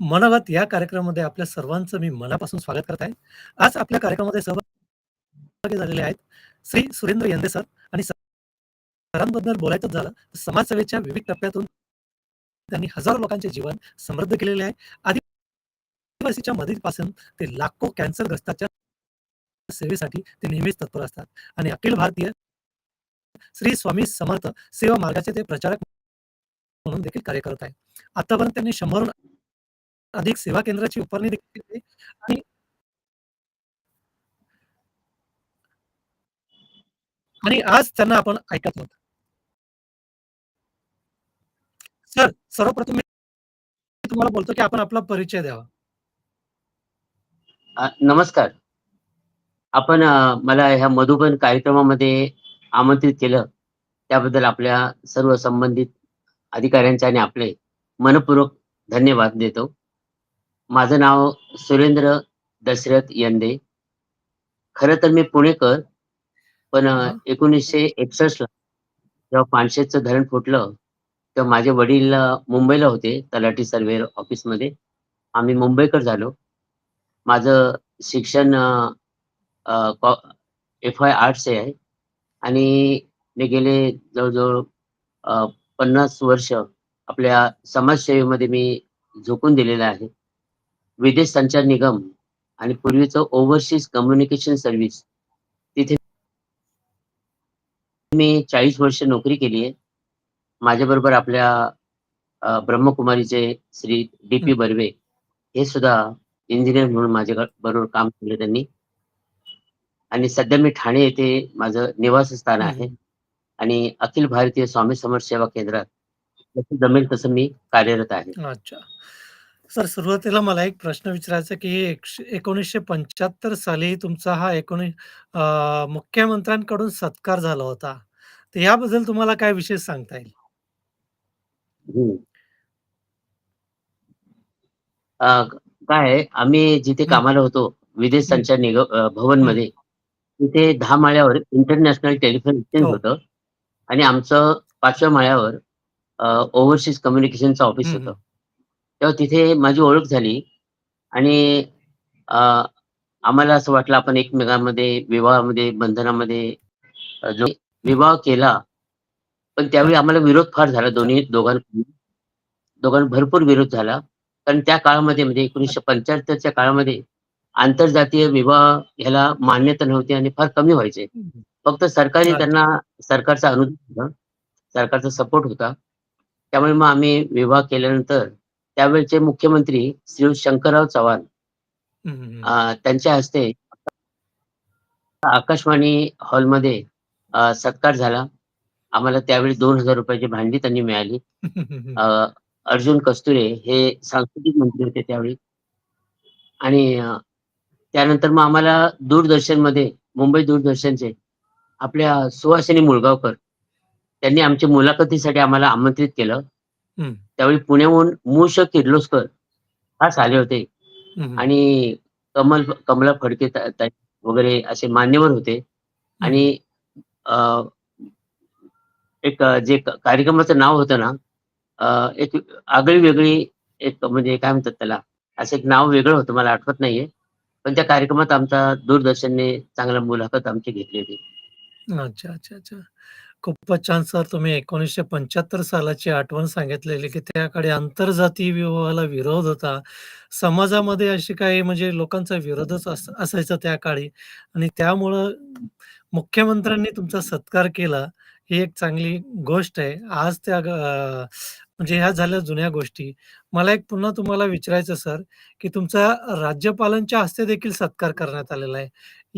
मनोगत या कार्यक्रमामध्ये आपल्या सर्वांचं मी मनापासून स्वागत करत आहे. आज आपल्या कार्यक्रमामध्ये सहभागी झालेले आहेत श्री सुरेंद्र यंदे सर आणि सरांबद्दल बोलायचं झालं तर समाजसेवेच्या विविध टप्प्यातून त्यांनी हजारो लोकांचे जीवन समृद्ध केलेले आहे. आदिवासीच्या मदतीपासून ते लाखो कॅन्सरग्रस्ताच्या सेवेसाठी ते नेहमीच तत्पर असतात आणि अखिल भारतीय श्री स्वामी समर्थ सेवा मार्गाचे ते प्रचारक म्हणून देखील कार्य करत आहे. आतापर्यंत त्यांनी 100हून अधिक सेवा केंद्राची उभारणी देखील केली आणि आणि आज त्यांना आपण ऐकत आहोत. सर, सर्वप्रथम मी तुम्हाला बोलतो, की आपण आपला परिचय द्यावा. नमस्कार. आपण मला ह्या मधुबन कार्यक्रमामध्ये आमंत्रित केलं, त्याबद्दल आपल्या सर्व संबंधित अधिकाऱ्यांचे आणि आपले मनपूर्वक धन्यवाद देतो. माझं नाव सुरेंद्र दशरथ यंदे. खरं तर मी पुणेकर, पण हां. 1961 ला जेव्हा पानशेतचं धरण फुटलं, तेव्हा माझे वडील मुंबईला होते तलाठी सर्व्हेयर ऑफिसमध्ये. आम्ही मुंबईकर झालो. माझं शिक्षण कॉ एफ-वाय आर्ट्स आहे आणि मी गेले जवळ-जवळ 50 वर्ष आपल्या समाजसेवेमध्ये मी झोकून दिलेलं आहे. विदेश संचार निगम आणि पूर्वीचं ओव्हरसीज कम्युनिकेशन सर्व्हिस तिथे मी 40 वर्ष नोकरी केली आहे. माझ्याबरोबर आपल्या ब्रह्मकुमारीचे श्री डी-पी हं. बर्वे हे सुद्धा इंजिनिअर म्हणून माझ्या बरोबर काम केलं त्यांनी. आणि सध्या मी ठाणे येथे माझं निवासस्थान आहे. आणि अखिल भारतीय स्वामी समर्थ सेवा केंद्रात जमेल तसं मी कार्यरत आहे. अच्छा. सर, सुरुवातीला मला एक प्रश्न विचारायचा आहे, की एकशे 1975 साली तुमचा हा एकोणी अ, मुख्यमंत्र्यांकडून सत्कार झाला होता. तर याबद्दल तुम्हाला काय विशेष सांगता येईल? हं. अ, काय आहे, आम्ही जिथे हं. कामाला होतो, विदेश हं. संचार निगम अ, हं. भवनमध्ये, तिथे 10 माळ्यावर इंटरनॅशनल टेलिफोन एक्सचेंज हो. होतं आणि आमचं 5व्या माळ्यावर अ, ओव्हरसीज कम्युनिकेशनचं ऑफिस हं, होतं. हं. तेव्हा तिथे माझी ओळख झाली आणि आम्हाला असं वाटलं आपण एकमेकांमध्ये विवाहामध्ये, बंधनामध्ये जो. विवाह केला, पण त्यावेळी आम्हाला विरोध फार झाला. दोन्ही दोघांकडून. दोघांना भरपूर विरोध झाला. कारण त्या काळामध्ये म्हणजे 1975 च्या काळामध्ये आंतरजातीय विवाह ह्याला मान्यता नव्हती आणि फार कमी व्हायचे. फक्त सरकारी. त्यांना सरकारचा अनुदान होतं. सरकारचा सपोर्ट होता. त्यामुळे मग आम्ही विवाह केल्यानंतर त्यावेळचे मुख्यमंत्री श्री शंकरराव चव्हाण त्यांच्या हस्ते आकाशवाणी हॉलमध्ये सत्कार झाला. आम्हाला त्यावेळी ₹2000 ची भांडी त्यांनी मिळाली. अर्जुन कस्तुरे हे सांस्कृतिक मंत्री होते त्यावेळी. आणि त्यानंतर मग आम्हाला दूरदर्शनमध्ये, मुंबई दूरदर्शनचे आपल्या सुहासिनी मुळगावकर त्यांनी आमच्या मुलाखतीसाठी आम्हाला आमंत्रित केलं. त्यावेळी पुण्याहून मूळशे किर्लोस्कर खास आले होते. आणि कमल कमला फडके वगैरे असे मान्यवर होते. आणि एक जे कार्यक्रमाचं नाव होतं ना, एक आगळी-वेगळी एक म्हणजे काय म्हणतात त्याला, असं एक नाव वेगळं होतं मला आठवत नाहीये. पण त्या कार्यक्रमात आमचा दूरदर्शनने चांगला मुलाखत आमची घेतली होती. अच्छा, अच्छा, अच्छा. खूपच छान सर तुम्ही 1975 सालाची आठवण सांगितलेली, की त्या काळी आंतरजातीय विवाहाला विरोध होता. समाजामध्ये अशी काही म्हणजे लोकांचा विरोधच अस असायचा त्या काळी आणि त्यामुळं मुख्यमंत्र्यांनी तुमचा सत्कार केला, ही एक चांगली गोष्ट आहे. आज त्या ग अ, म्हणजे ह्या झाल्या जुन्या गोष्टी. मला एक पुन्हा तुम्हाला विचारायचं सर, की तुमचा राज्यपालांच्या हस्ते देखील सत्कार करण्यात आलेला आहे.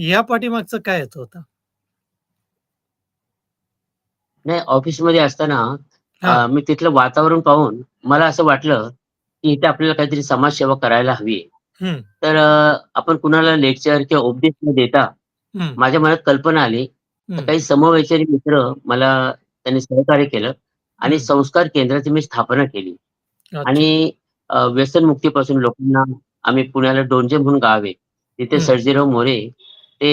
या पाठीमागचं काय हेतू होता? नाही ऑफिसमध्ये असताना हां. मी तिथलं वातावरण पाहून मला असं वाटलं, की इथे आपल्याला काहीतरी समाजसेवा करायला हवी आहे. तर अ, आपण कुणाला लेक्चर किंवा उपदेश न देता माझ्या मनात कल्पना आली, तर. काही समवयस्करी मित्र मला त्यांनी सहकार्य केलं आणि. संस्कार केंद्राची मी स्थापना केली. अच्छा. आणि अ, व्यसनमुक्तीपासून लोकांना आम्ही पुण्याला डोंजे म्हणून गाव आहे. तिथे. सर्जेराव मोरे ते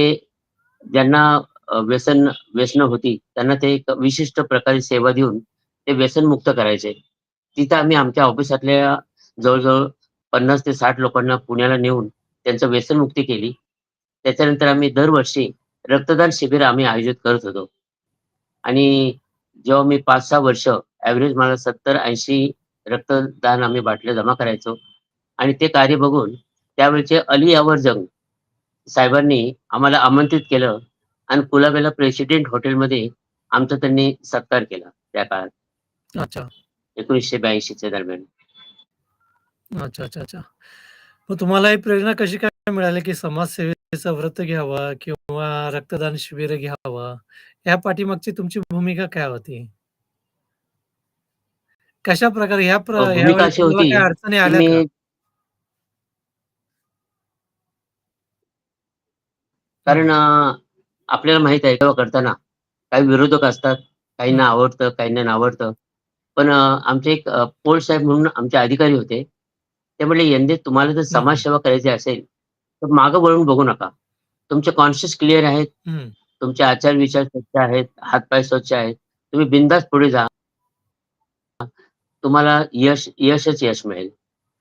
ज्यांना व्यसन व्यसन होती, त्यांना ते एक विशिष्ट प्रकारे सेवा देऊन ते व्यसन मुक्त करायचे. तिथं आम्ही आमच्या ऑफिसातल्या जवळजवळ पन्नास ते साठ लोकांना पुण्याला नेऊन त्यांचं व्यसनमुक्ती केली. त्याच्यानंतर आम्ही दरवर्षी रक्तदान शिबिर आम्ही आयोजित करत होतो. आणि जेव्हा मी 5-6 वर्ष ऍव्हरेज मला 70-80 रक्तदान आम्ही बाटल्या जमा करायचो आणि ते कार्य बघून त्यावेळचे अली अवर जंग साहेबांनी आम्हाला आमंत्रित केलं आणि कुलाब्याला प्रेसिडेंट हॉटेलमध्ये आमचा त्यांनी सत्कार केला त्या काळात. अच्छा. 1982 च्या दरम्यान. अच्छा, अच्छा, अच्छा. मग तुम्हाला ही प्रेरणा कशी काय मिळाली, की समाजसेवेचं व्रत घ्यावं किंवा रक्तदान शिबिर घ्यावं, या पाठीमागची तुमची भूमिका काय होती? कशाप्रकारे ह्या प्र अ, भूमिका ह्यावेळी अशी तुम्हाला होती, काही अडचणी आल्या कारण आपल्याला माहीत आहे तेव्हा करताना काही विरोधक असतात, काहींना. आवडतं, काहींना नावडतं. पण आमचे एक पोळ साहेब म्हणून आमचे अधिकारी होते. ते म्हटले, "यंदे तुम्हाला जर. समाजसेवा करायची असेल, तर मागं वळून बघू नका. तुमचे कॉन्शियस क्लिअर आहेत. तुमचे आचार-विचार स्वच्छ आहेत, हात-पाय स्वच्छ आहेत. तुम्ही बिनधास्त पुढे जा." तुम्हाला यश यशच यश मिळेल.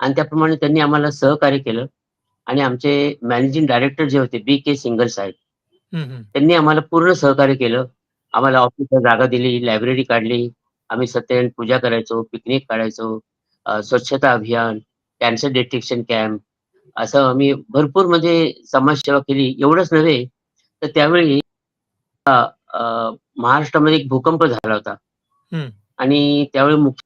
आणि त्याप्रमाणे त्यांनी आम्हाला सहकार्य केलं आणि आमचे मॅनेजिंग डायरेक्टर जे होते बी. के. सिंघल साहेब. त्यांनी आम्हाला पूर्ण सहकार्य केलं. आम्हाला ऑफिसला जागा दिली, लायब्ररी काढली. आम्ही सत्यनारायण पूजा करायचो, पिकनिक काढायचो, स्वच्छता अभियान, कॅन्सर डिटेक्शन कॅम्प असं आम्ही भरपूर म्हणजे समाजसेवा केली. एवढंच नव्हे, तर त्यावेळी महाराष्ट्रामध्ये एक भूकंप झाला होता. आणि त्यावेळी मुख्य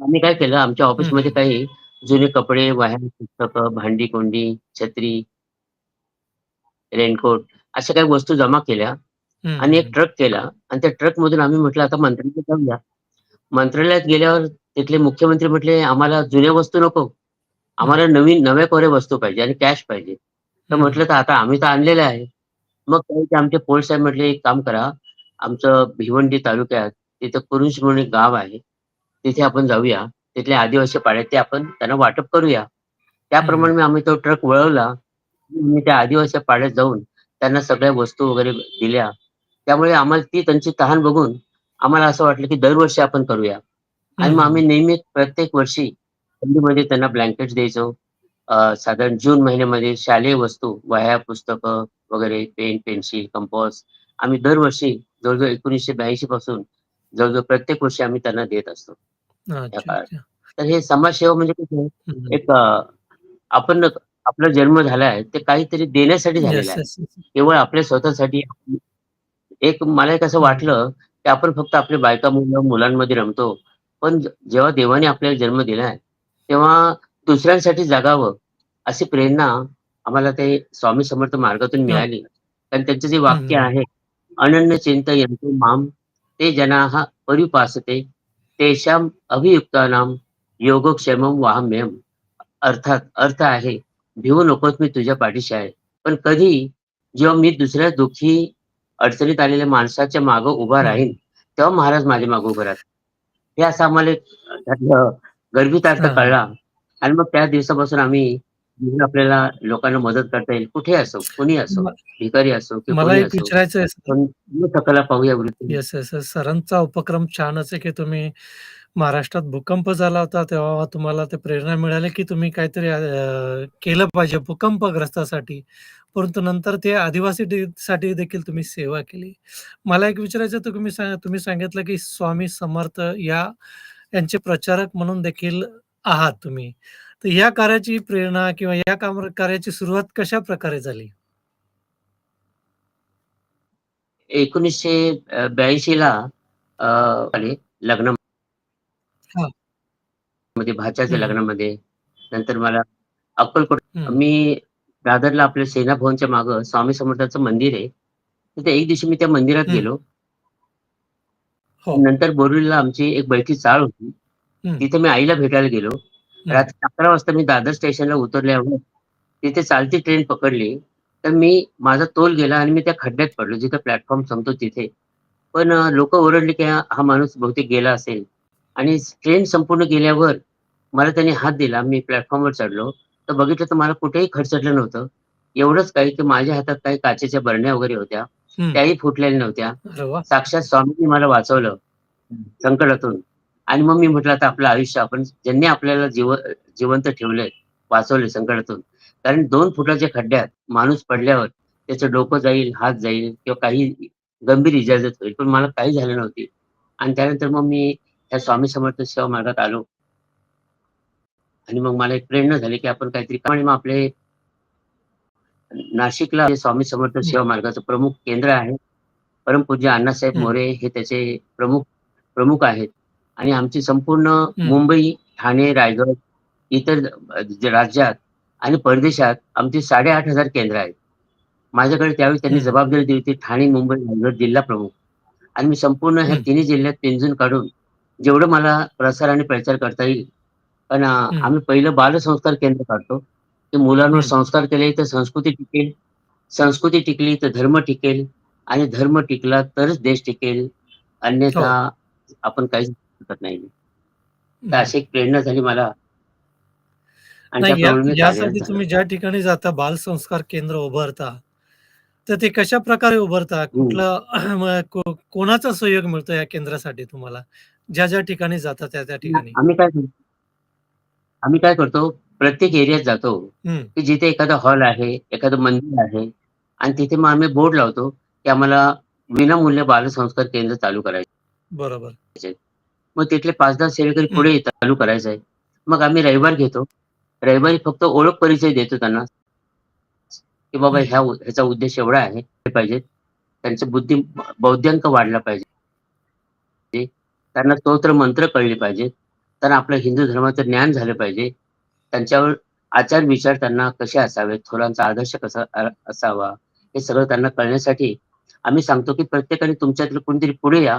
आम्ही काय केलं, आमच्या ऑफिसमध्ये. काही जुने कपडे, वह्या, पुस्तकं, भांडी-कुंडी, छत्री रेनकोट अशा काही वस्तू जमा केल्या आणि एक. ट्रक केला आणि त्या ट्रकमधून आम्ही म्हटलं, "आता मंत्रालयात जाऊया." मंत्रालयात गेल्यावर तिथले मुख्यमंत्री म्हटले, "आम्हाला जुन्या वस्तू नको. आम्हाला नवीन नव्या-कोऱ्या वस्तू पाहिजे आणि कॅश पाहिजे." तर. म्हटलं, "तर आता आम्ही तर आणलेलं आहे." मग काही आमचे पोळ साहेब म्हटले, "एक काम करा, आमचं भिवंडी तालुक्यात तिथं कुरुंज म्हणून एक गाव आहे. तिथे आपण जाऊया. तिथले आदिवासी पाड्यात ते आपण त्यांना वाटप करूया." त्याप्रमाणे आम्ही तो ट्रक वळवला. त्या आदिवासी पाड्यात जाऊन त्यांना सगळ्या वस्तू वगैरे दिल्या. त्यामुळे आम्हाला ती त्यांची तहान बघून आम्हाला असं वाटलं, की दरवर्षी आपण करूया. आणि मग आम्ही. नेहमी प्रत्येक वर्षी थंडीमध्ये त्यांना ब्लँकेट्स द्यायचो. साधारण जून महिन्यामध्ये शालेय वस्तू, वह्या, पुस्तकं वगैरे, पेन, पेन्सिल, कंपास आम्ही दरवर्षी जवळ-जवळ 1982 पासून जवळ-जवळ प्रत्येक वर्षी आम्ही त्यांना देत असतो, काळात. तर हे समाजसेवा म्हणजे. एक आपण आपला जन्म झाला आहे, ते काहीतरी देण्यासाठी झालेला आहे. केवळ आपल्या स्वतःसाठी एक मला एक असं. वाटलं, की आपण फक्त आपल्या बायका-मुलं, मुलांमध्ये रमतो. पण जेव्हा देवाने आपल्याला जन्म दिलाय, तेव्हा दुसऱ्यांसाठी जगावं, अशी प्रेरणा आम्हाला ते स्वामी समर्थ मार्गातून. मिळाली. आणि त्यांचं जे वाक्य. आहे, "अनन्य चिंतयन्तो मां ते जनाः पर्युपासते तेषां अभियुक्तानां योगक्षेमं वहाम्यहम्." अर्थात अर्थ आहे, भिवू नकोस मी तुझ्या पाठीशी आहे. पण कधी जेव्हा मी दुसऱ्या दुःखी अडचणीत आलेल्या माणसाच्या मागे उभा राहीन. तेव्हा महाराज माझ्या मागे उभे राहतील. हे असं आम्हाला एक त्यातलं गर्भित अर्थ हां. कळला आणि मग त्या दिवसापासून आम्ही आपल्याला लोकांना मदत करता येईल, कुठेही असो, कुणीही असो, भिकारी असो किंवा मला कोणी एक. विचारायचं पाहूया. सरांचा उपक्रम छानच आहे, की तुम्ही महाराष्ट्रात भूकंप झाला होता, तेव्हा तुम्हाला ते प्रेरणा मिळाली, की तुम्ही काहीतरी अ, केलं पाहिजे भूकंपग्रस्तासाठी. परंतु नंतर ते आदिवासी साठी देखील तुम्ही सेवा केली. मला एक विचारायचं होतं, तुम्ही तुम्ही सांगितलं, की स्वामी समर्थ या यांचे प्रचारक म्हणून देखील आहात तुम्ही. तर या कार्याची प्रेरणा किंवा या काम कार्याची सुरुवात कशाप्रकारे झाली? 1982 ला अ, आले लग्न हां. मध्ये भाच्याच्या हं, हं. लग्नामध्ये. नंतर मला अक्कलकोट हं. मी दादरला आपल्या सेना भवनच्या मागे स्वामी समर्थांचं मंदिर आहे. तिथे एक दिवशी मी त्या मंदिरात हं. गेलो. हो. नंतर बोरिवलीला आमची एक बैठी चाळ होती. हं. तिथे मी आईला भेटायला गेलो. हं. रात्री 11 वाजता मी दादर स्टेशनला उतरल्यावर तिथे चालती ट्रेन पकडली. तर मी माझा तोल गेला आणि मी त्या खड्ड्यात पडलो, जिथे प्लॅटफॉर्म संपतो तिथे. पण अ, लोकं ओरडले, की हा हा माणूस बहुतेक गेला असेल आणि ट्रेन संपूर्ण गेल्यावर मला त्याने हात दिला. मी प्लॅटफॉर्मवर चढलो. तर बघितलं तर मला कुठेही खरचटलं नव्हतं. एवढंच काही, की माझ्या हातात काही काचेच्या बरण्या वगैरे होत्या. त्याही फुटलेल्या नव्हत्या. साक्षात स्वामींनी मला वाचवलं संकटातून आणि मग मी म्हटलं, आता आपलं आयुष्य आपण ज्यांनी आपल्याला जिव जिवंत ठेवलंय, वाचवले संकटातून. कारण 2 फुटाच्या खड्ड्यात माणूस पडल्यावर त्याचं डोकं जाईल, हात जाईल किंवा काही गंभीर इजाजत होईल. पण मला काही झालं नव्हती. आणि त्यानंतर मग मी त्या स्वामी समर्थ सेवा मार्गात आलो. आणि मग मला एक प्रेरणा झाली, की आपण काहीतरी आणि मग आपले नाशिकला स्वामी समर्थ. सेवा मार्गाचं प्रमुख केंद्र आहे. परमपूज्य अण्णासाहेब. मोरे हे त्याचे प्रमुख प्रमुख आहेत. आणि आमची संपूर्ण. मुंबई, ठाणे, रायगड इतर राज्यात आणि परदेशात आमची 8,500 केंद्र आहेत. माझ्याकडे त्यावेळी त्यांनी. जबाबदारी दिली होती ठाणे, मुंबई, रायगड जिल्हा प्रमुख. आणि मी संपूर्ण ह्या. तिन्ही जिल्ह्यात पिंजून काढून जेवढं मला प्रसार आणि प्रचार करता येईल. पण. आम्ही पहिलं बालसंस्कार केंद्र काढतो. की मुलांवर. संस्कार केले तर संस्कृती टिकेल. संस्कृती टिकली तर धर्म टिकेल आणि धर्म टिकला तरच देश टिकेल. अन्यथा हो. आपण काहीच शकत नाही. तर. अशी एक प्रेरणा झाली मला. यासाठी. तुम्ही ज्या ठिकाणी जाता बालसंस्कार केंद्र उभारता, तर ते कशाप्रकारे उभारता? हं. कुठलं कोणाचा सहयोग मिळतो या केंद्रासाठी तुम्हाला? ज्या-ज्या ठिकाणी जाता त्या-त्या ठिकाणी? आम्ही काय करतो आम्ही काय करतो, प्रत्येक एरियात जातो. की जिथे एखादा हॉल आहे, एखादं मंदिर आहे आणि तिथे मग आम्ही बोर्ड लावतो, की आम्हाला विनामूल्य बालसंस्कार केंद्र चालू करायचं बरोबर. मग तिथले 5-10 सेवेकरी हं. पुढे चालू करायचं आहे. मग आम्ही रविवार घेतो. रविवारी फक्त ओळख परिचय देतो त्यांना. की बाबा. ह्या ह्याचा उद्देश एवढा आहे, हे पाहिजे. त्यांची बुद्धी बौद्ध्यांक वाढला पाहिजे. त्यांना स्तोत्र मंत्र कळले पाहिजेत. त्यांना आपलं हिंदू धर्माचं ज्ञान झालं पाहिजे. त्यांच्यावर आचार-विचार त्यांना कसे असावेत, थोरांचा आदर्श कसा असावा, हे सगळं त्यांना कळण्यासाठी आम्ही सांगतो, की प्रत्येकाने तुमच्यातलं कोणीतरी पुढे या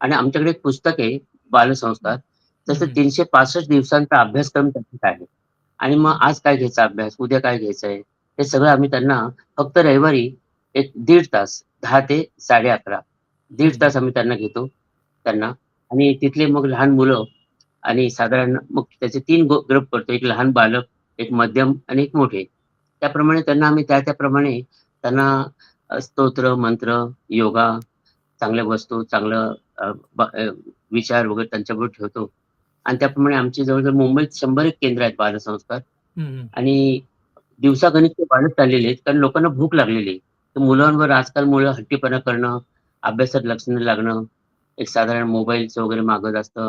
आणि आमच्याकडे एक पुस्तक आहे बालसंस्कार. हं, तसं हं. 365 दिवसांचा अभ्यासक्रम त्याच्यात आहे. आणि मग आज काय घ्यायचा अभ्यास, उद्या काय घ्यायचंय, हे सगळं आम्ही त्यांना फक्त रविवारी एक दीड तास 10 ते 11:30 दीड हं. तास आम्ही त्यांना घेतो. त्यांना आणि तिथले मग लहान मुलं आणि साधारण मग त्याचे 3 ग ग्रुप करतो. एक लहान बालक, एक मध्यम आणि एक मोठे. त्याप्रमाणे त्यांना आम्ही त्या त्याप्रमाणे त्यांना स्तोत्र, मंत्र, योगा, चांगल्या वस्तू, चांगलं विचार वगैरे त्यांच्याबरोबर ठेवतो. आणि त्याप्रमाणे आमची जवळ-जवळ मुंबईत 100 एक केंद्र आहेत बालसंस्कार. आणि दिवसागणिक ते वाढत चाललेले आहेत. कारण लोकांना भूक लागलेली आहे. तर मुलांवर आजकाल मुलं हट्टीपणा करणं, अभ्यासात लक्ष न लागणं, एक साधारण मोबाईलचं वगैरे मागं जास्त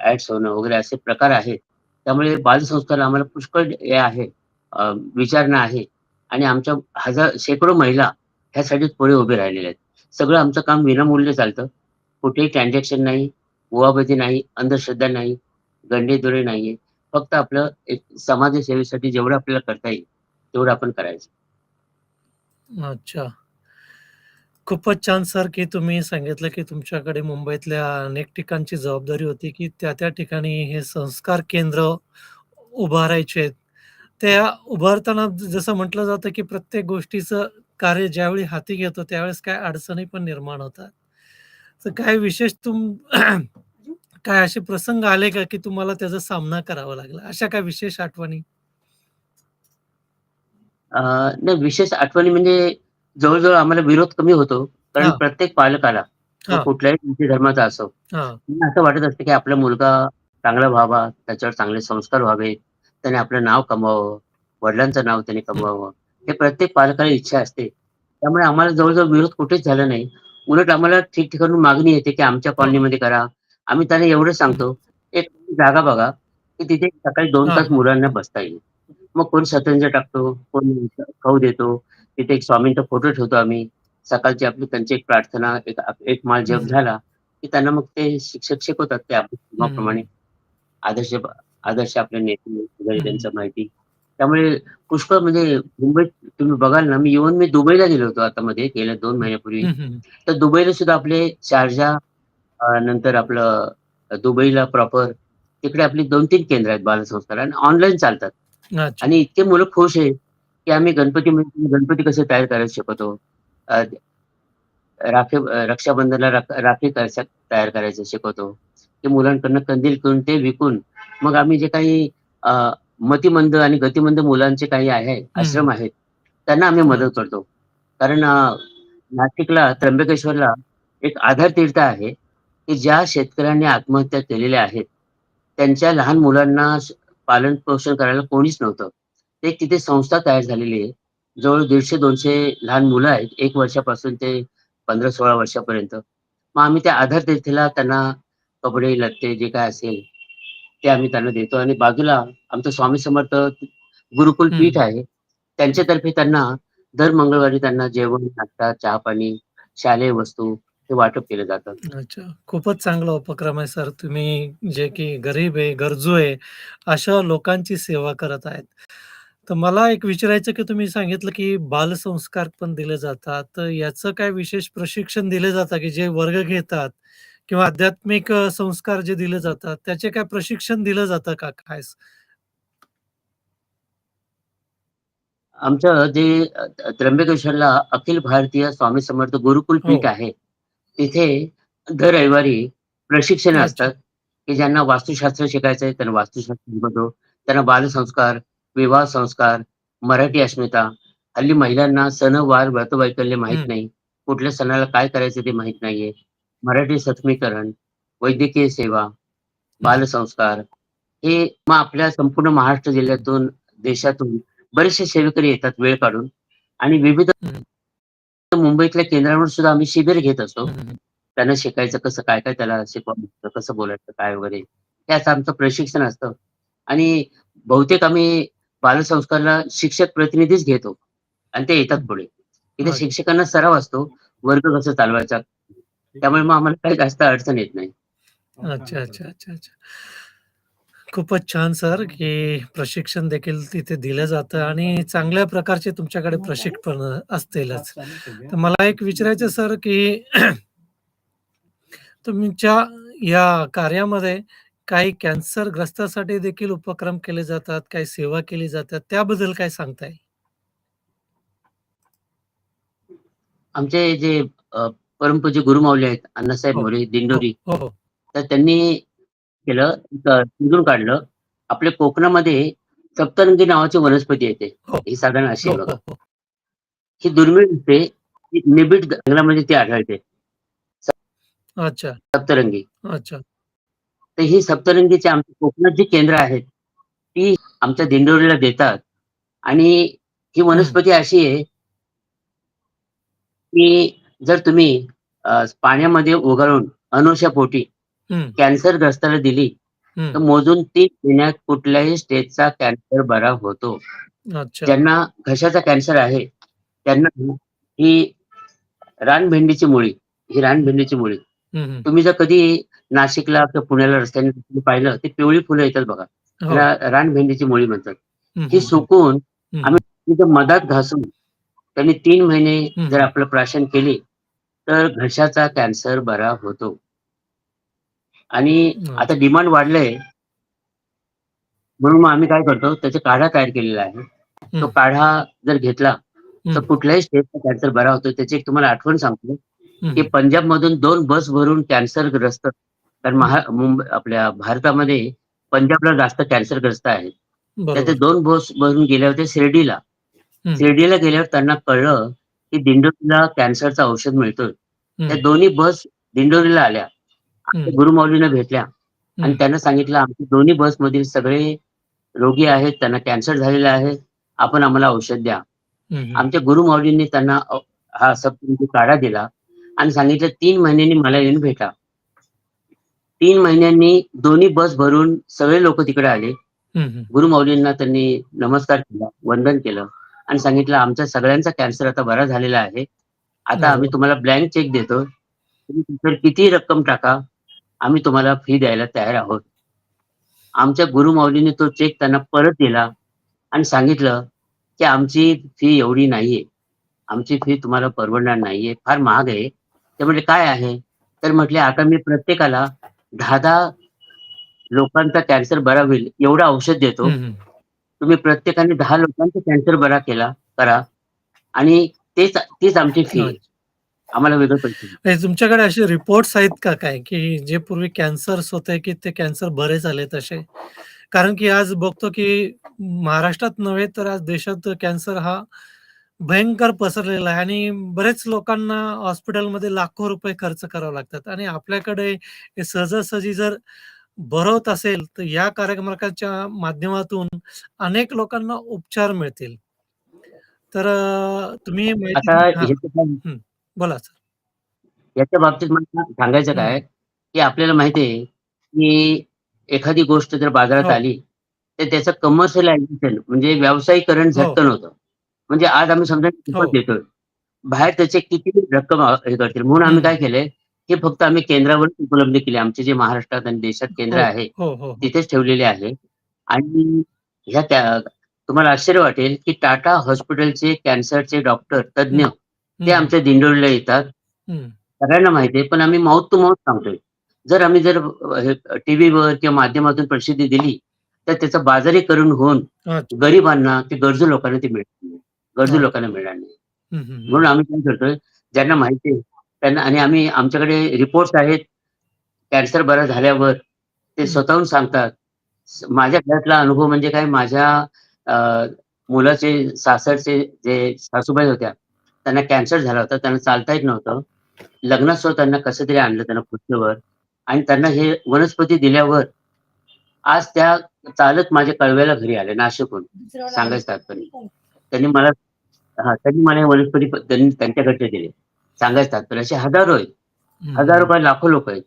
ऍड्स होणं वगैरे असे प्रकार आहेत. त्यामुळे बालसंस्कार आम्हाला पुष्कळ हे आहे, विचारणा आहे आणि आमच्या हजार शेकडो महिला ह्यासाठीच पुढे उभे राहिलेल्या आहेत. सगळं आमचं काम विनामूल्य चालतं. कुठेही ट्रान्झॅक्शन नाही, उवाबती नाही, अंधश्रद्धा नाही, गंडे-दुरे नाहीये. फक्त आपलं एक समाजसेवेसाठी जेवढं आपल्याला करता येईल, तेवढं आपण करायचं. अच्छा. खूपच छान सर, की तुम्ही सांगितलं, की तुमच्याकडे मुंबईतल्या अनेक ठिकाणची जबाबदारी होती, की त्या-त्या ठिकाणी हे संस्कार केंद्र उभारायचे आहेत. त्या उभारताना जसं म्हटलं जातं, की प्रत्येक गोष्टीचं कार्य ज्यावेळी हाती घेतो, त्यावेळेस काही अडचणी पण निर्माण होतात. तर काय विशेष तुम काय असे प्रसंग आले का, की तुम्हाला त्याचा सामना करावा लागला? अशा काही विशेष आठवणी? अ, नाही विशेष आठवणी म्हणजे जवळ-जवळ आम्हाला विरोध कमी होतो. कारण हां. प्रत्येक पालकाला, तो हां. कुठल्याही जाती धर्माचा असो, हां. त्यांना असं वाटत असतं, की आपला मुलगा चांगला व्हावा, त्याच्यावर चांगले संस्कार व्हावेत, त्याने आपलं नाव कमवावं, वडिलांचं नाव त्याने. कमवावं. हे प्रत्येक पालकाला इच्छा असते. त्यामुळे आम्हाला जवळ-जवळ विरोध कुठेच झाला नाही. उलट आम्हाला ठिकठिकाणून मागणी येते, की आमच्या. कॉलनीमध्ये करा. आम्ही त्यांना एवढंच हं. सांगतो, एक जागा बघा, की तिथे सकाळी 2 हां, तास. मुलांना बसता येईल. मग कोण शतरंज टाकतो, कोण खाऊ देतो. तिथे एक स्वामींचा फोटो ठेवतो आम्ही. सकाळची आपली त्यांची एक प्रार्थना, एक एक माळ हं, जप. झाला, की त्यांना मग ते शिक्षक शिकवतात ते. हं. आदर्श आदर्श आपले नेते वगैरे. त्यांच्या माहिती. त्यामुळे पुष्कळ म्हणजे मुंबईत तुम्ही बघाल ना, मी इव्हन मी दुबईला गेलो होतो आता मध्ये गेल्या 2 हं. महिन्यापूर्वी. तर दुबईला सुद्धा आपले शारजा नंतर आपलं दुबईला प्रॉपर तिकडे आपली 2-3 केंद्र आहेत बालसंस्कार आणि ऑनलाईन चालतात. आणि इतके मुलं खुश आहेत, की आम्ही गणपती गणपती कसे तयार करायला शिकवतो. राखी रक्षाबंधनला राखी तयार करायचं शिकवतो. ते मुलांकडनं कंदील घेऊन ते विकून मग आम्ही जे काही मतिमंद आणि गतिमंद मुलांचे काही आहे आश्रम. आहेत, त्यांना आम्ही मदत. करतो. कारण नाशिकला त्र्यंबकेश्वरला एक आधार तीर्थ आहे, की ज्या शेतकऱ्यांनी आत्महत्या केलेल्या आहेत, त्यांच्या लहान मुलांना पालन-पोषण करायला कोणीच नव्हतं. एक तिथे संस्था तयार झालेली आहे. जवळ 150-200 लहान मुलं आहेत. 1 वर्षापासून ते 15-16 वर्षापर्यंत. मग आम्ही त्या आधार तिथेला त्यांना कपडे, लत्ते जे काही असेल, ते आम्ही त्यांना देतो आणि बाजूला आमचं स्वामी समर्थ गुरुकुल. पीठ आहे. त्यांच्यातर्फे त्यांना दर मंगळवारी त्यांना जेवण, नाश्ता, चहा-पाणी, शालेय वस्तू हे वाटप केलं जातं. अच्छा. खूपच चांगला उपक्रम आहे सर. तुम्ही जे की गरीब आहे, गरजू आहे, अशा लोकांची सेवा करत आहेत. तर मला एक विचारायचं की तुम्ही सांगितलं की बालसंस्कार पण दिले जातात. तर याचं काय विशेष प्रशिक्षण दिले जातं की जे वर्ग घेतात किंवा आध्यात्मिक अ, संस्कार जे दिले जातात, त्याचे काय प्रशिक्षण दिलं जातं का काय? आमचं जे अ, त्र्यंबकेश्वरला अखिल भारतीय स्वामी समर्थ गुरुकुल पीठ हो. आहे. तिथे दर रविवारी प्रशिक्षण अच्छा. असतात, की ज्यांना वास्तुशास्त्र शिकायचं आहे, त्यांना वास्तुशास्त्र शिकवतो. त्यांना बालसंस्कार, विवाह संस्कार, मराठी अस्मिता. हल्ली महिलांना सणवार, व्रतवैकल्य माहीत. नाही. कुठल्या सणाला काय करायचं ते माहीत नाहीये. मराठी सक्षमीकरण, वैद्यकीय सेवा, बालसंस्कार हे मग आपल्या संपूर्ण महाराष्ट्र जिल्ह्यातून, देशातून बरेचसे सेवेकरी येतात वेळ काढून आणि विविध. मुंबईतल्या केंद्रावर सुद्धा आम्ही शिबिर घेत असतो. त्यांना शिकायचं कसं, काय-काय त्याला शिकवायचं, कसं बोलायचं, काय वगैरे. हे असं आमचं प्रशिक्षण असतं आणि बहुतेक आम्ही बालसंस्कारला शिक्षक प्रतिनिधीच घेतो आणि ते येतात पुढे. अच्छा. शिक्षकांना सराव असतो, वर्ग कसा चालवायचा. त्यामुळे मग आम्हाला काही जास्त अडचण येत नाही. अच्छा, अच्छा, अच्छा, अच्छा. खूपच छान सर, की प्रशिक्षण देखील तिथे दिलं जातं आणि चांगल्या प्रकारचे तुमच्याकडे प्रशिक्षण असतीलच. तर मला एक विचारायचं सर, की तुमच्या या कार्यामध्ये काही कॅन्सरग्रस्तासाठी देखील उपक्रम केले जातात, काही सेवा केली जातात, त्याबद्दल काय सांगता येईल? आमचे जे अ, परमपूज्य गुरुमाऊली आहेत, अण्णासाहेब हो, मोरे, हो, दिंडोरी. हो, हो. तर त्यांनी केलं, शोधून काढलं. आपल्या कोकणामध्ये सप्तरंगी नावाची वनस्पती येते. हो. ही साधारण अशी हो, आहे बघा. हो, हो. ही दुर्मिळ दिसते. ही निबिड जंगलामध्ये ती आढळते. अच्छा, सप्तरंगी. अच्छा. तर ही सप्तरंगीची आमच्या कोकणात जी केंद्र आहेत, ती आमच्या दिंडोरीला देतात आणि ही. वनस्पती अशी आहे की जर तुम्ही पाण्यामध्ये ओघळून अनुषापोटी हं, कॅन्सरग्रस्ताला दिली, तर. मोजून 3 महिन्यात कुठल्याही स्टेजचा कॅन्सर बरा होतो. ज्यांना घशाचा कॅन्सर आहे, त्यांना ही रानभेंडीची मुळी, ही रानभेंडीची मुळी. तुम्ही जर कधी नाशिकला किंवा पुण्याला रस्त्याने पाहिलं, ती पिवळी फुलं येतात बघा. हो. त्याला रानभेंडीची मुळी म्हणतात. सुकवून हं, आम्ही मधात घासून त्यांनी 3 महिने जर. आपलं प्राशन केली, तर घशाचा कॅन्सर बरा होतो. आणि आता. डिमांड वाढलंय म्हणून मग आम्ही काय करतो, त्याचा काढा तयार केलेला आहे. तो. काढा जर घेतला, तर. कुठल्याही स्टेजचा कॅन्सर बरा होतो. त्याची एक तुम्हाला आठवण सांगतो, की. पंजाबमधून 2 बस भरून कॅन्सरग्रस्त कारण. महा मुंबई आपल्या भारतामध्ये पंजाबला जास्त कॅन्सरग्रस्त आहेत. तर ते बरोबर. 2 बस भरून गेले होते शिर्डीला. शिर्डीला गेल्यावर त्यांना कळलं, की दिंडोरीला कॅन्सरचं औषध मिळतोय. त्या. दोन्ही बस दिंडोरीला आल्या. गुरुमाऊलींना भेटल्या आणि. त्यांना सांगितलं, "आमच्या दोन्ही बसमधील सगळे रोगी आहेत, त्यांना कॅन्सर झालेला आहे. आपण आम्हाला औषध द्या." आमच्या गुरुमाऊलींनी त्यांना हा सप्तरंगी काढा दिला आणि सांगितलं, "3 महिन्यांनी मला येऊन भेटा." 3 महिन्यांनी दोन्ही बस भरून सगळे लोकं तिकडे आले. गुरुमाऊलींना त्यांनी नमस्कार केला, वंदन केलं आणि सांगितलं, "आमच्या सगळ्यांचा कॅन्सर आता बरा झालेला आहे. आता आम्ही! तुम्हाला ब्लँक चेक देतो. तुम्ही कितीही रक्कम टाका. आम्ही तुम्हाला फी द्यायला तयार आहोत." आमच्या गुरुमाऊलींनी तो चेक त्यांना परत दिला आणि सांगितलं, की "आमची फी एवढी नाहीये. आमची फी तुम्हाला परवडणार नाहीये. फार महाग आहे." ते म्हटले, "काय आहे?" तर म्हटले, "आता मी प्रत्येकाला 10-10 लोकांचा कॅन्सर बरा होईल एवढं औषध देतो. तुम्ही प्रत्येकाने 10 लोकांचा कॅन्सर बरा केला करा आणि तेच तीच आमची फी. आम्हाला वेगळे पैसे द्या." म्हणजे तुमच्याकडे असे रिपोर्ट्स आहेत का काय, की जे पूर्वी कॅन्सर्स होते, की ते कॅन्सर बरे झाले तसे? कारण की आज बघतो, की महाराष्ट्रात नव्हे तर आज देशात कॅन्सर हा भयंकर पसरलेला आहे आणि बरेच लोकांना हॉस्पिटलमध्ये लाखो रुपये खर्च करावे लागतात आणि आपल्याकडे सहजासहजी जर बरं होत असेल, तर या कार्यक्रमाच्या माध्यमातून अनेक लोकांना उपचार मिळतील. तर तुम्ही. बोला सर. याच्या बाबतीत मला सांगायचं. काय, की आपल्याला माहिती आहे, की एखादी गोष्ट जर बाजारात हो. आली, तर त्याचं कमर्शियलायझेशन म्हणजे व्यावसायिकरण हो. झटकन होतं. म्हणजे आज आम्ही समजा हो. विकत देतोय. बाहेर त्याचे किती रक्कम हे करतील. म्हणून आम्ही. काय केलंय, हे फक्त आम्ही केंद्रावरच उपलब्ध केले. आमचे जे महाराष्ट्रात आणि देशात केंद्र हो. आहे, हो. तिथेच ठेवलेले आहे. आणि ह्या त्या तुम्हाला आश्चर्य वाटेल, की टाटा हॉस्पिटलचे कॅन्सरचे डॉक्टर, तज्ञ हं. ते. आमच्या दिंडोरीला येतात. सगळ्यांना माहिती आहे, पण आम्ही माउथ टू माउथ सांगतोय. जर आम्ही जर टीव्हीवर किंवा माध्यमातून प्रसिद्धी दिली, तर त्याचं बाजारीकरण होऊन अच्छा. गरिबांना, ते गरजू लोकांना ते मिळणार नाही. गरजू. लोकांना मिळणार नाही. म्हणून आम्ही काय करतोय, ज्यांना माहिती आहे त्यांना आणि आम्ही आमच्याकडे रिपोर्ट्स आहेत. कॅन्सर बरा झाल्यावर ते. स्वतःहून सांगतात. माझ्या घरातला अनुभव म्हणजे काय माझ्या मुलाचे सासरचे जे सासूबाई होत्या, त्यांना कॅन्सर झाला होता. त्यांना चालता येत नव्हतं. लग्नास्तव त्यांना कसं तरी आणलं त्यांना खुर्चीवर आणि त्यांना हे वनस्पती दिल्यावर आज त्या चालत माझ्या कळव्याला घरी आल्या नाशिकहून. सांगायचं तात्पर्य. त्यांनी मला हां, त्यांनी मला वनस्पती त्यांनी त्यांच्या घरचे दिले. सांगायचं तात्पर्य असे हजारो आहेत. हजारो. काय लाखो लोकं आहेत.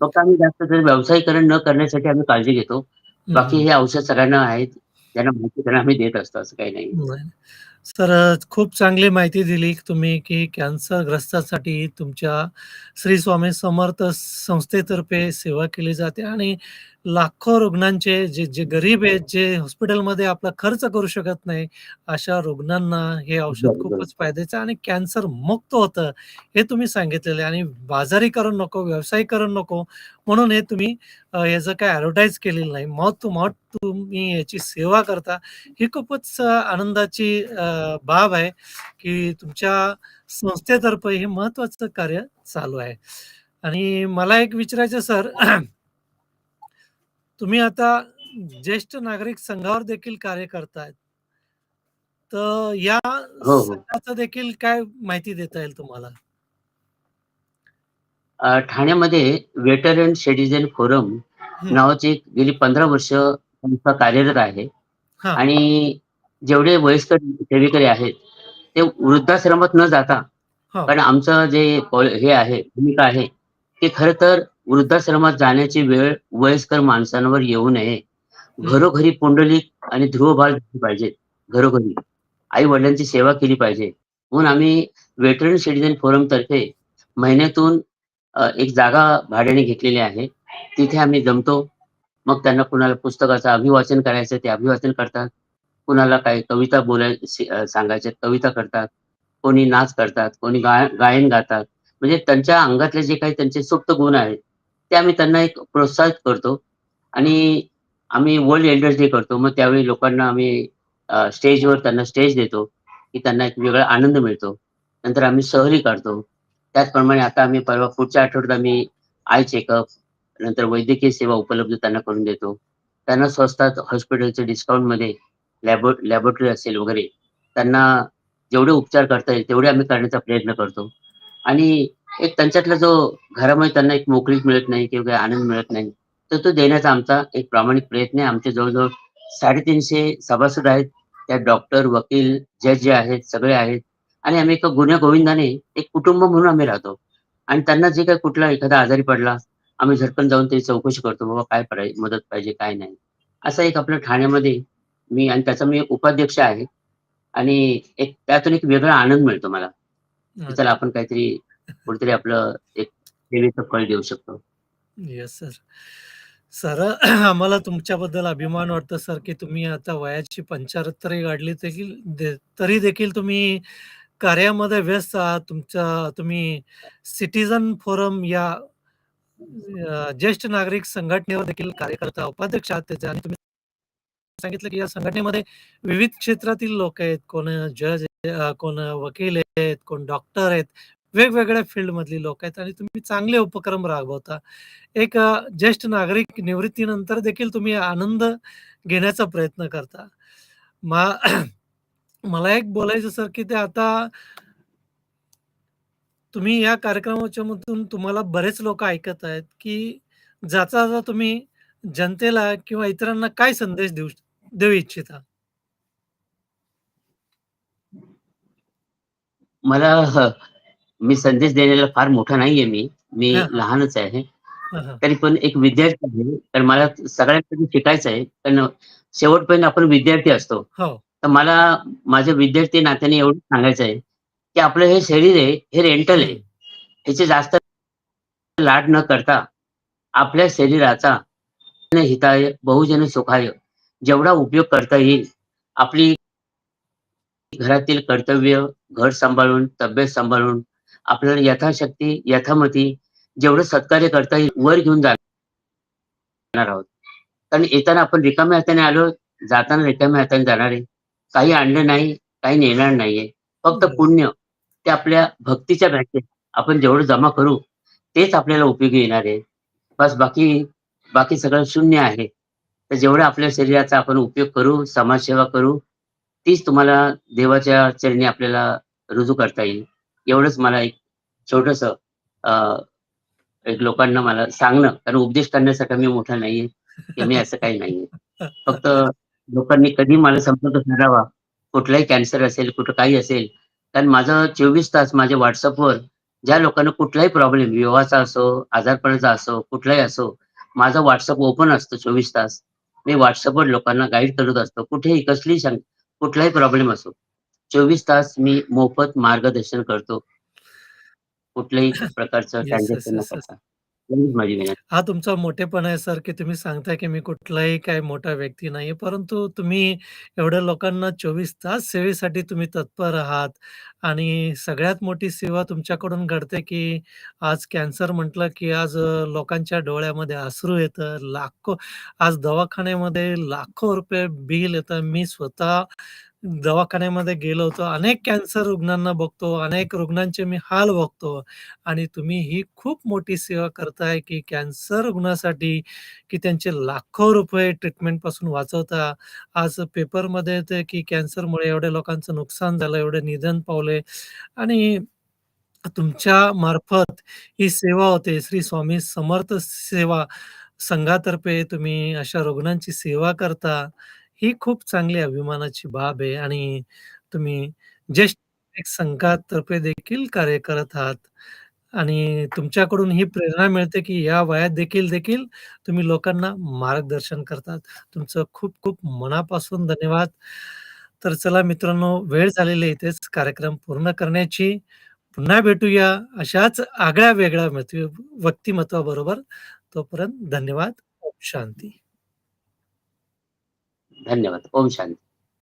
फक्त आम्ही जास्त तर व्यावसायीकरण न करण्यासाठी आम्ही काळजी घेतो. बाकी हं. औषध सगळ्यांना आहेत. ज्यांना माहिती त्यांना आम्ही देत असतो असं काही नाही. सर खूप चांगली माहिती दिली तुम्ही, की कॅन्सरग्रस्तासाठी तुमच्या श्री स्वामी समर्थ संस्थेतर्फे सेवा केली जाते आणि लाखो रुग्णांचे जे जे गरीब आहेत, जे हॉस्पिटलमध्ये आपला खर्च करू शकत नाही, अशा रुग्णांना हे औषध. खूपच फायद्याचं आणि कॅन्सर मुक्त होतं, हे तुम्ही सांगितलेलं आहे आणि बाजारीकरण नको, व्यावसायीकरण नको म्हणून हे तुम्ही याचं काही ॲडव्हर्टाइज केलेलं नाही. टू माउथ तुम्ही याची सेवा करता. ही खूपच आनंदाची बाब आहे, की तुमच्या संस्थेतर्फे हे महत्त्वाचं कार्य चालू आहे. आणि मला एक विचारायचं सर तुम्ही आता ज्येष्ठ नागरिक संघावर देखील कार्य करतायत. तर या हो, हो. संघाचं देखील काय माहिती देता येईल तुम्हाला? ठाण्यामध्ये वेटरन सिटिझन फोरम हं. नावाची गेली 15 वर्ष संस्था कार्यरत आहे. हां. आणि जेवढे वयस्कर सेवेकरी आहेत, ते वृद्धाश्रमात न जाता हो. कारण आमचं जे हे आहे, भूमिका आहे, ते खरं तर वृद्धाश्रमात जाण्याची वेळ वयस्कर माणसांवर येऊ नये. घरोघरी पुंडलिक आणि ध्रुवबाळ झाले पाहिजेत. घरोघरी. आई-वडिलांची सेवा केली पाहिजे. म्हणून आम्ही वेटरन सिटिझन फोरमतर्फे महिन्यातून अ, एक जागा भाड्याने घेतलेली आहे. तिथे आम्ही जमतो. मग त्यांना कुणाला पुस्तकाचं अभिवाचन करायचं ते अभिवाचन करतात. कुणाला काही कविता बोलाय सांगायच्या कविता करतात. कोणी नाच करतात, कोणी गाय गायन गातात. म्हणजे त्यांच्या अंगातले जे काही त्यांचे सुप्त गुण आहेत, ते आम्ही त्यांना एक प्रोत्साहित करतो. आणि आम्ही वर्ल्ड एल्डर्स डे करतो. मग त्यावेळी लोकांना आम्ही स्टेजवर त्यांना स्टेज देतो, की त्यांना एक वेगळा आनंद मिळतो. नंतर आम्ही सहली काढतो. त्याचप्रमाणे आता आम्ही परवा पुढच्या आठवड्यात आम्ही आय चेकअप, नंतर वैद्यकीय सेवा उपलब्ध त्यांना करून देतो. त्यांना स्वस्तात हॉस्पिटलच्या डिस्काउंटमध्ये लॅबो लॅबोरेटरी असेल वगैरे, त्यांना जेवढे उपचार करता येईल तेवढे आम्ही करण्याचा प्रयत्न करतो. आणि एक त्यांच्यातला जो घरामध्ये त्यांना एक मोकळीक मिळत नाही किंवा काही आनंद मिळत नाही, तर तो देण्याचा आमचा एक प्रामाणिक प्रयत्न आहे. आमचे जवळ-जवळ 350 सभासद आहेत. त्यात डॉक्टर, वकील, जज जे आहेत, सगळे आहेत. आणि आम्ही एका गुण्यागोविंदाने एक कुटुंब म्हणून आम्ही राहतो. आणि त्यांना जे काही कुठला एखादा आजारी पडला, आम्ही झटकन जाऊन त्याची चौकशी करतो. बाबा काय पाहिजे, मदत पाहिजे, काय नाही. असं एक आपल्या ठाण्यामध्ये मी आणि त्याचा मी उपाध्यक्ष आहे. आणि एक त्यातून एक वेगळा आनंद मिळतो मला. चला. आपण काहीतरी कुठेतरी आपलं एक देवीचं फळ देऊ शकतो. Yes sir. सर आम्हाला तुमच्याबद्दल अभिमान वाटतो सर, की तुम्ही आता वयाची 75 गाडली देखील तरी देखील तुम्ही कार्यामध्ये व्यस्त आहात. तुमच्या तुम्ही सिटीजन फोरम या ज्येष्ठ नागरिक संघटनेवर देखील कार्यकर्ता उपाध्यक्ष आहात त्याचे आणि तुम्ही सांगितलं, की या संघटनेमध्ये विविध क्षेत्रातील लोक आहेत. कोण जज कोण वकील आहेत, कोण डॉक्टर आहेत. वेगवेगळ्या फील्डमधली लोक आहेत आणि तुम्ही चांगले उपक्रम राबवता. एक ज्येष्ठ नागरिक निवृत्तीनंतर देखील तुम्ही आनंद घेण्याचा प्रयत्न करता. मा मला एक बोलायचं सर, की ते आता तुम्ही या कार्यक्रमाच्या मधून तुम्हाला बरेच लोक ऐकत आहेत, की ज्याचा जर तुम्ही जनतेला किंवा इतरांना काय संदेश देऊ देऊ इच्छिता? मला मी संदेश देण्याला फार मोठा नाहीये मी. मी. लहानच आहे. तरी पण एक विद्यार्थी आहे. तर मला सगळ्यांकडून शिकायचं आहे. पण शेवटपर्यंत आपण विद्यार्थी असतो. हो. तर मला माझ्या विद्यार्थी नात्याने एवढं सांगायचं आहे, की आपलं हे शरीर आहे, हे रेंटल आहे. ह्याचे जास्त लाड न करता आपल्या शरीराचा हिताय बहुजन सुखाय जेवढा उपयोग करता येईल, आपली घरातील कर्तव्य, घर सांभाळून, तब्येत सांभाळून, आपल्याला यथाशक्ती, यथामती जेवढं सत्कार्य करता येईल, वर घेऊन जाणार आहोत. कारण येताना आपण रिकाम्या हाताने आलो, जाताना रिकाम्या हाताने जाणार आहे. काही आणलं नाही, काही नेणार नाहीये. फक्त. पुण्य ते आपल्या भक्तीच्या बँकेत आपण जेवढं जमा करू, तेच आपल्याला उपयोगी येणार आहे. बस बाकी बाकी सगळं शून्य आहे. तर जेवढं आपल्या शरीराचा आपण उपयोग करू, समाजसेवा करू, तीच तुम्हाला देवाच्या चरणी आपल्याला रुजू करता येईल. एवढंच मला एक छोटस एक लोकांना मला सांगणं, कारण उपदेश करण्यासाठी मी मोठा नाहीये, की मी असं काही नाहीये. फक्त लोकांनी कधी मला संपर्क साधावा, कुठलाही कॅन्सर असेल, कुठं काही असेल, कारण माझं 24 तास माझ्या व्हॉट्सअपवर ज्या लोकांना कुठलाही प्रॉब्लेम विवाहाचा असो, आजारपणाचा असो, कुठलाही असो, माझा व्हॉट्सअप ओपन असतो 24 तास. मी व्हॉट्सअपवर लोकांना गाईड करत असतो. कुठेही कसलीही शंका कुठलाही प्रॉब्लेम असो. 24 तास मी मोफत मार्गदर्शन करतो. कुठल्याही प्रकारचं ट्रान्झॅक्शन न. करता. हा तुमचा मोठेपणा आहे सर, की तुम्ही सांगताय, की मी कुठलाही काही मोठा व्यक्ती नाहीये. परंतु तुम्ही एवढ्या लोकांना 24 तास सेवेसाठी तुम्ही तत्पर आहात आणि सगळ्यात मोठी सेवा तुमच्याकडून घडते, की आज कॅन्सर म्हटलं, की आज लोकांच्या डोळ्यामध्ये अश्रू येतं. लाखो आज दवाखान्यामध्ये लाखो रुपये बिल येतं. मी स्वतः दवाखान्यामध्ये गेलो होतो. अनेक कॅन्सर रुग्णांना बघतो, अनेक रुग्णांचे मी हाल बघतो आणि तुम्ही ही खूप मोठी सेवा करताय, की कॅन्सर रुग्णासाठी, की त्यांचे लाखो रुपये ट्रीटमेंटपासून वाचवता. आज पेपरमध्ये येते की कॅन्सरमुळे एवढ्या लोकांचं नुकसान झालं, एवढे निधन पावले आणि तुमच्या मार्फत ही सेवा होते. श्री स्वामी समर्थ सेवा संघातर्फे तुम्ही अशा रुग्णांची सेवा करता. ही खूप चांगली अभिमानाची बाब आहे आणि तुम्ही ज्येष्ठ नागरिक संघातर्फे देखील कार्य करत आहात आणि तुमच्याकडून ही प्रेरणा मिळते, की या वयात देखील देखील तुम्ही लोकांना मार्गदर्शन करतात. तुमचं खूप-खूप मनापासून धन्यवाद. तर चला मित्रांनो, वेळ झालेली आहे इथेच कार्यक्रम पूर्ण करण्याची. पुन्हा भेटूया अशाच आगळ्या-वेगळ्या व्यक्तिमत्वाबरोबर. तोपर्यंत धन्यवाद. शांती. धन्यवाद. ओम शांती.